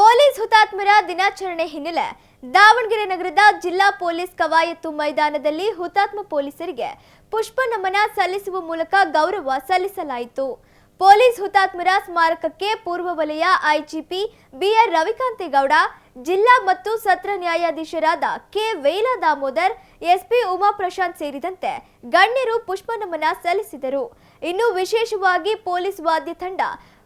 Police ಹುತಾತ್ಮರ ದಿನಾಚರಣೆ ಹಿನ್ನೆಲೆ ದಾವಣಗೆರೆ ನಗರದ ಜಿಲ್ಲಾ ಪೊಲೀಸ್ ಕವಾಯತು ಮೈದಾನದಲ್ಲಿ ಹುತಾತ್ಮ ಪೊಲೀಸರಿಗೆ ಪುಷ್ಪ ನಮನ ಸಲ್ಲಿಸುವ ಮೂಲಕ ಗೌರವ ಸಲ್ಲಿಸಲಾಯಿತು. ಪೊಲೀಸ್ ಹುತಾತ್ಮರ ಸ್ಮಾರಕಕ್ಕೆ ಪೂರ್ವ ವಲಯ ಐಜಿಪಿ ಬಿಆರ್ ರವಿಕಾಂತೇಗೌಡ, ಜಿಲ್ಲಾ ಮತ್ತು ಸತ್ರ ನ್ಯಾಯಾಧೀಶರಾದ ಕೆ ವೇಲ ದಾಮೋದರ್, ಎಸ್ಪಿ ಉಮಾ ಪ್ರಶಾಂತ್ ಸೇರಿದಂತೆ ಗಣ್ಯರು ಪುಷ್ಪ ನಮನ ಸಲ್ಲಿಸಿದರು. ಇನ್ನು ವಿಶೇಷವಾಗಿ ಪೊಲೀಸ್ ವಾದ್ಯ ತಂಡ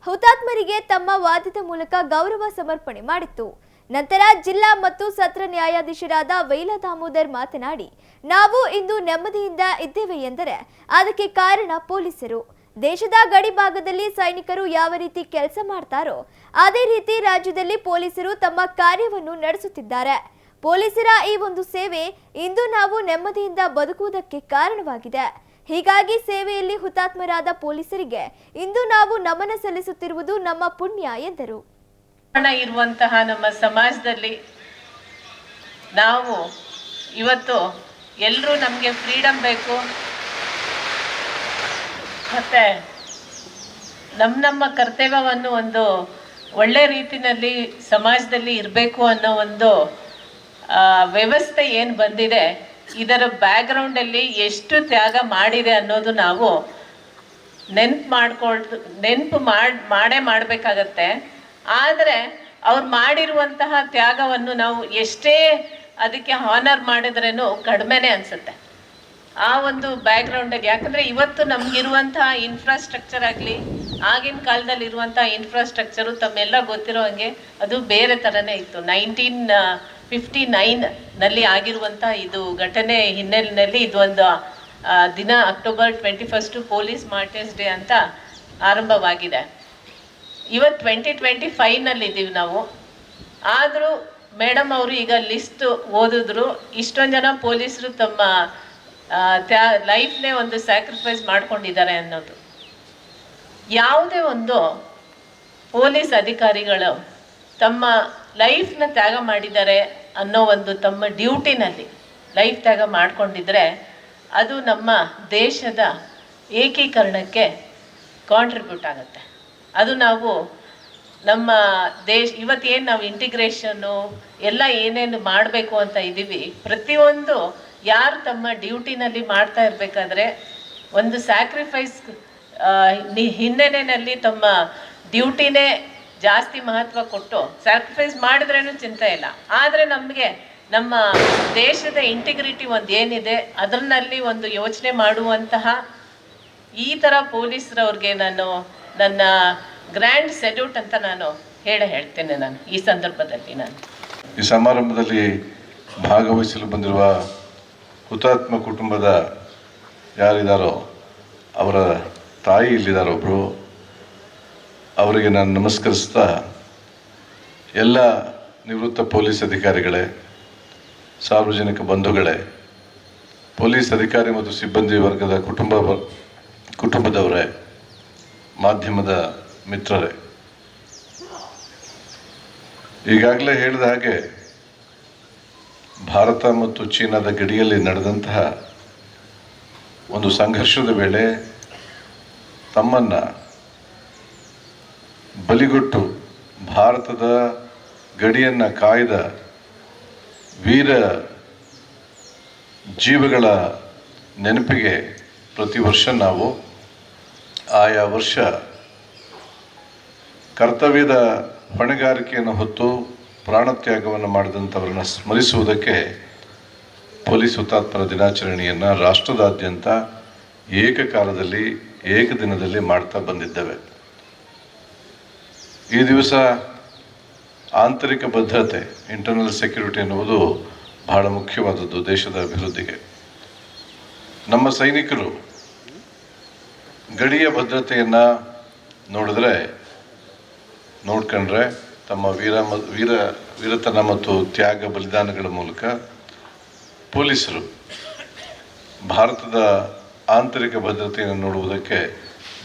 ಹುತಾತ್ಮರಿಗೆ ತಮ್ಮ ವಾದ್ಯದ ಮೂಲಕ ಗೌರವ ಸಮರ್ಪಣೆ ಮಾಡಿತ್ತು. ನಂತರ ಜಿಲ್ಲಾ ಮತ್ತು ಸತ್ರ ನ್ಯಾಯಾಧೀಶರಾದ ವೈಲ ದಾಮೋದರ್ ಮಾತನಾಡಿ, ನಾವು ಇಂದು ನೆಮ್ಮದಿಯಿಂದ ಇದ್ದೇವೆ ಎಂದರೆ ಅದಕ್ಕೆ ಕಾರಣ ಪೊಲೀಸರು. ದೇಶದ ಗಡಿ ಭಾಗದಲ್ಲಿ ಸೈನಿಕರು ಯಾವ ರೀತಿ ಕೆಲಸ ಮಾಡ್ತಾರೋ, ಅದೇ ರೀತಿ ರಾಜ್ಯದಲ್ಲಿ ಪೊಲೀಸರು ತಮ್ಮ ಕಾರ್ಯವನ್ನು ನಡೆಸುತ್ತಿದ್ದಾರೆ. ಪೊಲೀಸರ ಈ ಒಂದು ಸೇವೆ ಇಂದು ನಾವು ನೆಮ್ಮದಿಯಿಂದ ಬದುಕುವುದಕ್ಕೆ ಕಾರಣವಾಗಿದೆ. ಹೀಗಾಗಿ ಸೇವೆಯಲ್ಲಿ ಹುತಾತ್ಮರಾದ ಪೊಲೀಸರಿಗೆ ಇಂದು ನಾವು ನಮನ ಸಲ್ಲಿಸುತ್ತಿರುವುದು ನಮ್ಮ ಪುಣ್ಯ ಎಂದರು. ಇರುವಂತಹ ನಮ್ಮ ಸಮಾಜದಲ್ಲಿ ನಾವು ಇವತ್ತು ಎಲ್ಲರೂ ನಮಗೆ ಫ್ರೀಡಮ್ ಬೇಕು. ಮತ್ತು ನಮ್ಮ ನಮ್ಮ ಕರ್ತವ್ಯವನ್ನು ಒಂದು ಒಳ್ಳೆ ರೀತಿಯಲ್ಲಿ ಸಮಾಜದಲ್ಲಿ ಇರಬೇಕು ಅನ್ನೋ ಒಂದು ವ್ಯವಸ್ಥೆ ಏನು ಬಂದಿದೆ ಇದರ ಬ್ಯಾಕ್ಗ್ರೌಂಡಲ್ಲಿ ಎಷ್ಟು ತ್ಯಾಗ ಮಾಡಿದೆ ಅನ್ನೋದು ನಾವು ನೆನ್ಪು ಮಾಡ್ಕೊಳ್ತು ನೆನಪು ಮಾಡಿ, ಮಾಡೇ ಮಾಡಬೇಕಾಗತ್ತೆ. ಆದರೆ ಅವ್ರು ಮಾಡಿರುವಂತಹ ತ್ಯಾಗವನ್ನು ನಾವು ಎಷ್ಟೇ ಅದಕ್ಕೆ ಹಾನರ್ ಮಾಡಿದ್ರೇನು ಕಡಿಮೆನೇ ಅನಿಸುತ್ತೆ. ಆ ಒಂದು ಬ್ಯಾಕ್ಗ್ರೌಂಡಲ್ಲಿ ಯಾಕಂದರೆ ಇವತ್ತು ನಮಗಿರುವಂತಹ ಇನ್ಫ್ರಾಸ್ಟ್ರಕ್ಚರ್ ಆಗಲಿ, ಆಗಿನ ಕಾಲದಲ್ಲಿ ಇರುವಂತಹ ಇನ್ಫ್ರಾಸ್ಟ್ರಕ್ಚರು ತಮ್ಮೆಲ್ಲ ಗೊತ್ತಿರೋ ಹಾಗೆ ಅದು ಬೇರೆ ಥರನೇ ಇತ್ತು. ನೈನ್ಟೀನ್ ಫಿಫ್ಟಿ ನೈನ್ನಲ್ಲಿ ಆಗಿರುವಂಥ ಇದು ಘಟನೆ ಹಿನ್ನೆಲೆಯಲ್ಲಿ ಇದೊಂದು ದಿನ October twenty first police martyrs day ಅಂತ ಆರಂಭವಾಗಿದೆ. ಇವತ್ತು ಟ್ವೆಂಟಿ ಟ್ವೆಂಟಿ ಫೈವ್ನಲ್ಲಿ ಇದ್ದೀವಿ ನಾವು. ಆದರೂ ಮೇಡಮ್ ಅವರು ಈಗ ಲಿಸ್ಟ್ ಓದಿದ್ರು, ಇಷ್ಟೊಂದು ಜನ ಪೊಲೀಸರು ತಮ್ಮ ತ್ಯಾ, ಲೈಫ್ನೇ ಒಂದು ಸ್ಯಾಕ್ರಿಫೈಸ್ ಮಾಡ್ಕೊಂಡಿದ್ದಾರೆ ಅನ್ನೋದು. ಯಾವುದೇ ಒಂದು ಪೊಲೀಸ್ ಅಧಿಕಾರಿಗಳು ತಮ್ಮ ಲೈಫ್ನ ತ್ಯಾಗ ಮಾಡಿದ್ದಾರೆ ಅನ್ನೋ ಒಂದು ತಮ್ಮ ಡ್ಯೂಟಿನಲ್ಲಿ ಲೈಫ್ ತ್ಯಾಗ ಮಾಡ್ಕೊಂಡಿದ್ರೆ, ಅದು ನಮ್ಮ ದೇಶದ ಏಕೀಕರಣಕ್ಕೆ ಕಾಂಟ್ರಿಬ್ಯೂಟ್ ಆಗುತ್ತೆ. ಅದು ನಾವು ನಮ್ಮ ದೇಶ, ಇವತ್ತೇನು ನಾವು ಇಂಟಿಗ್ರೇಷನ್ನು ಎಲ್ಲ ಏನೇನು ಮಾಡಬೇಕು ಅಂತ ಇದ್ದೀವಿ, ಪ್ರತಿಯೊಂದು ಯಾರು ತಮ್ಮ ಡ್ಯೂಟಿನಲ್ಲಿ ಮಾಡ್ತಾ ಇರಬೇಕಾದ್ರೆ, ಒಂದು ಸ್ಯಾಕ್ರಿಫೈಸ್ ಹಿನ್ನೆಲೆಯಲ್ಲಿ ತಮ್ಮ ಡ್ಯೂಟಿನೇ ಜಾಸ್ತಿ ಮಹತ್ವ ಕೊಟ್ಟು ಸ್ಯಾಕ್ರಿಫೈಸ್ ಮಾಡಿದ್ರೇನು ಚಿಂತೆ ಇಲ್ಲ. ಆದರೆ ನಮಗೆ ನಮ್ಮ ದೇಶದ ಇಂಟಿಗ್ರಿಟಿ ಒಂದು ಏನಿದೆ ಅದರಲ್ಲಿ ಒಂದು ಯೋಚನೆ ಮಾಡುವಂತಹ ಈ ಥರ ಪೊಲೀಸರವ್ರಿಗೆ ನಾನು ನನ್ನ ಗ್ರ್ಯಾಂಡ್ ಸೆಲ್ಯೂಟ್ ಅಂತ ನಾನು ಹೇಳೇ ಹೇಳ್ತೇನೆ ನಾನು ಈ ಸಂದರ್ಭದಲ್ಲಿ ನಾನು. ಈ ಸಮಾರಂಭದಲ್ಲಿ ಭಾಗವಹಿಸಲು ಬಂದಿರುವ ಹುತಾತ್ಮ ಕುಟುಂಬದ ಯಾರಿದ್ದಾರೋ ಅವರ ತಾಯಿ ಇಲ್ಲಿದ್ದಾರೆ ಒಬ್ಬರು ಅವರಿಗೆ ನಾನು ನಮಸ್ಕರಿಸ್ತಾ ಎಲ್ಲ ನಿವೃತ್ತ ಪೊಲೀಸ್ ಅಧಿಕಾರಿಗಳೇ, ಸಾರ್ವಜನಿಕ ಬಂಧುಗಳೇ, ಪೊಲೀಸ್ ಅಧಿಕಾರಿ ಮತ್ತು ಸಿಬ್ಬಂದಿ ವರ್ಗದ ಕುಟುಂಬ ಕುಟುಂಬದವರೇ, ಮಾಧ್ಯಮದ ಮಿತ್ರರೇ. ಈಗಾಗಲೇ ಹೇಳಿದ ಹಾಗೆ, ಭಾರತ ಮತ್ತು ಚೀನಾದ ಗಡಿಯಲ್ಲಿ ನಡೆದಂತಹ ಒಂದು ಸಂಘರ್ಷದ ವೇಳೆ ತಮ್ಮನ್ನು ಬಲಿಗೊಟ್ಟು ಭಾರತದ ಗಡಿಯನ್ನು ಕಾಯ್ದ ವೀರ ಜೀವಗಳ ನೆನಪಿಗೆ ಪ್ರತಿ ವರ್ಷ ನಾವು ಆಯಾ ವರ್ಷ ಕರ್ತವ್ಯದ ಹೊಣೆಗಾರಿಕೆಯನ್ನು ಹೊತ್ತು ಪ್ರಾಣತ್ಯಾಗವನ್ನು ಮಾಡಿದಂಥವರನ್ನು ಸ್ಮರಿಸುವುದಕ್ಕೆ ಪೊಲೀಸ್ ಹುತಾತ್ಮರ ದಿನಾಚರಣೆಯನ್ನು ರಾಷ್ಟ್ರದಾದ್ಯಂತ ಏಕಕಾಲದಲ್ಲಿ, ಏಕದಿನದಲ್ಲಿ ಮಾಡ್ತಾ ಬಂದಿದ್ದೇವೆ. ಈ ದಿವಸ ಆಂತರಿಕ ಭದ್ರತೆ ಇಂಟರ್ನಲ್ ಸೆಕ್ಯೂರಿಟಿ ಎನ್ನುವುದು ಬಹಳ ಮುಖ್ಯವಾದದ್ದು ದೇಶದ ಅಭಿವೃದ್ಧಿಗೆ. ನಮ್ಮ ಸೈನಿಕರು ಗಡಿಯ ಭದ್ರತೆಯನ್ನು ನೋಡಿದ್ರೆ ನೋಡ್ಕೊಂಡ್ರೆ ತಮ್ಮ ವೀರ ವೀರ, ವೀರತನ ಮತ್ತು ತ್ಯಾಗ ಬಲಿದಾನಗಳ ಮೂಲಕ ಪೊಲೀಸರು ಭಾರತದ ಆಂತರಿಕ ಭದ್ರತೆಯನ್ನು ನೋಡುವುದಕ್ಕೆ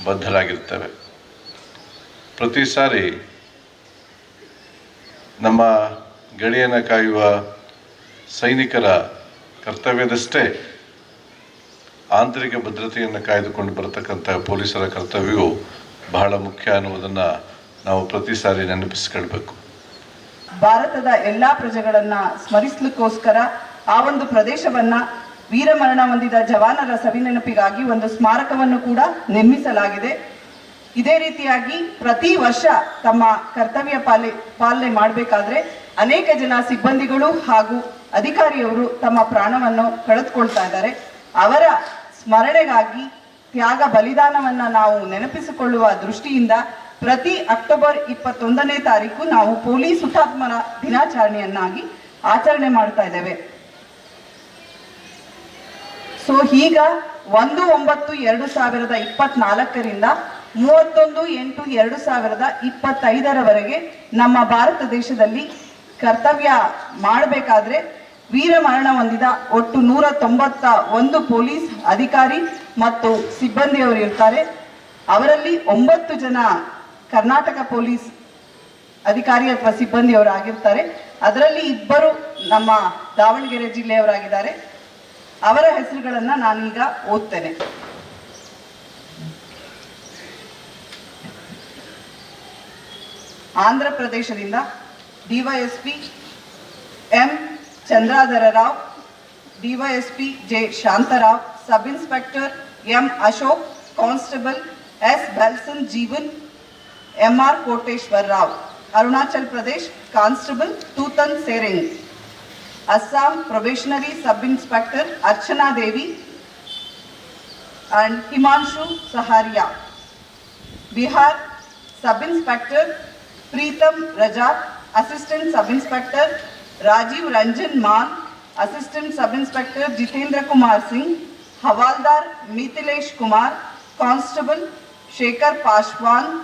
ಬದ್ಧರಾಗಿರ್ತವೆ ಪ್ರತಿ ಸಾರಿ ನಮ್ಮ ಗಡಿಯನ್ನು ಕಾಯುವ ಸೈನಿಕರ ಕರ್ತವ್ಯದಷ್ಟೇ ಆಂತರಿಕ ಭದ್ರತೆಯನ್ನು ಕಾಯ್ದುಕೊಂಡು ಬರತಕ್ಕಂಥ ಪೊಲೀಸರ ಕರ್ತವ್ಯವು ಬಹಳ ಮುಖ್ಯ ಅನ್ನುವುದನ್ನು ನಾವು ಪ್ರತಿ ಸಾರಿ ನೆನಪಿಸ್ಕೊಳ್ಬೇಕು. ಭಾರತದ ಎಲ್ಲ ಪ್ರಜೆಗಳನ್ನು ಸ್ಮರಿಸಲಿಕ್ಕೋಸ್ಕರ ಆ ಒಂದು ಪ್ರದೇಶವನ್ನ ವೀರಮರಣ ಹೊಂದಿದ ಜವಾನರ ಸವಿನೆನಪಿಗಾಗಿ ಒಂದು ಸ್ಮಾರಕವನ್ನು ಕೂಡ ನಿರ್ಮಿಸಲಾಗಿದೆ. ಇದೇ ರೀತಿಯಾಗಿ ಪ್ರತಿ ವರ್ಷ ತಮ್ಮ ಕರ್ತವ್ಯ ಪಾಲೆ, ಪಾಲನೆ ಮಾಡಬೇಕಾದ್ರೆ ಅನೇಕ ಜನ ಸಿಬ್ಬಂದಿಗಳು ಹಾಗೂ ಅಧಿಕಾರಿಯವರು ತಮ್ಮ ಪ್ರಾಣವನ್ನು ಕಳೆದುಕೊಳ್ತಾ ಇದ್ದಾರೆ. ಅವರ ಸ್ಮರಣೆಗಾಗಿ ತ್ಯಾಗ ಬಲಿದಾನವನ್ನು ನಾವು ನೆನಪಿಸಿಕೊಳ್ಳುವ ದೃಷ್ಟಿಯಿಂದ ಪ್ರತಿ ಅಕ್ಟೋಬರ್ ಇಪ್ಪತ್ತೊಂದನೇ ತಾರೀಕು ನಾವು ಪೊಲೀಸ್ ಹುತಾತ್ಮರ ದಿನಾಚರಣೆಯನ್ನಾಗಿ ಆಚರಣೆ ಮಾಡ್ತಾ ಇದ್ದೇವೆ. ಸೊ, ಈಗ ಒಂದು ಒಂಬತ್ತು ಎರಡು ಸಾವಿರದ ಇಪ್ಪತ್ನಾಲ್ಕರಿಂದ ಮೂವತ್ತೊಂದು ಎಂಟು ಎರಡು ಸಾವಿರದ ಇಪ್ಪತ್ತೈದರವರೆಗೆ ನಮ್ಮ ಭಾರತ ದೇಶದಲ್ಲಿ ಕರ್ತವ್ಯ ಮಾಡಬೇಕಾದ್ರೆ ವೀರಮರಣ ಹೊಂದಿದ ಒಟ್ಟು ನೂರ ತೊಂಬತ್ತ ಒಂದು ಪೊಲೀಸ್ ಅಧಿಕಾರಿ ಮತ್ತು ಸಿಬ್ಬಂದಿಯವರು ಇರ್ತಾರೆ. ಅವರಲ್ಲಿ ಒಂಬತ್ತು ಜನ ಕರ್ನಾಟಕ ಪೊಲೀಸ್ ಅಧಿಕಾರಿ ಅಥವಾ ಸಿಬ್ಬಂದಿಯವರು ಆಗಿರ್ತಾರೆ. ಅದರಲ್ಲಿ ಇಬ್ಬರು ನಮ್ಮ ದಾವಣಗೆರೆ ಜಿಲ್ಲೆಯವರಾಗಿದ್ದಾರೆ. ಅವರ ಹೆಸರುಗಳನ್ನು ನಾನೀಗ ಓದ್ತೇನೆ. ಆಂಧ್ರ ಪ್ರದೇಶದಿಂದ DYSP M Chandradhar Rao DYSP J Shantarao sub inspector M Ashok constable S Belson Jeevan M R Koteshwar Rao Arunachal Pradesh constable Tutan Tsering Assam probationary sub inspector Archana Devi and Himanshu Saharia. Bihar Sub Inspector Pritam Raza assistant sub inspector Rajiv Ranjan Maan assistant sub inspector Jitendra Kumar Singh, havildar Mithilesh Kumar constable Shekhar Paswan,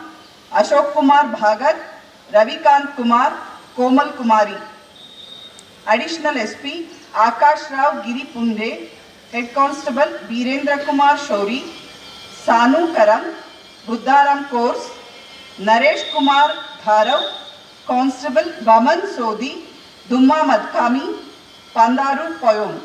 Ashok Kumar Bhagat Ravikant Kumar, Komal Kumari. Additional SP Akash Rao Giri Punde head constable Virendra Kumar Shauri, Sanu Karam, Buddharam course, Naresh Kumar Dharav, Constable Baman Sodhi, Dumma Madkami, Pandaru Poyom.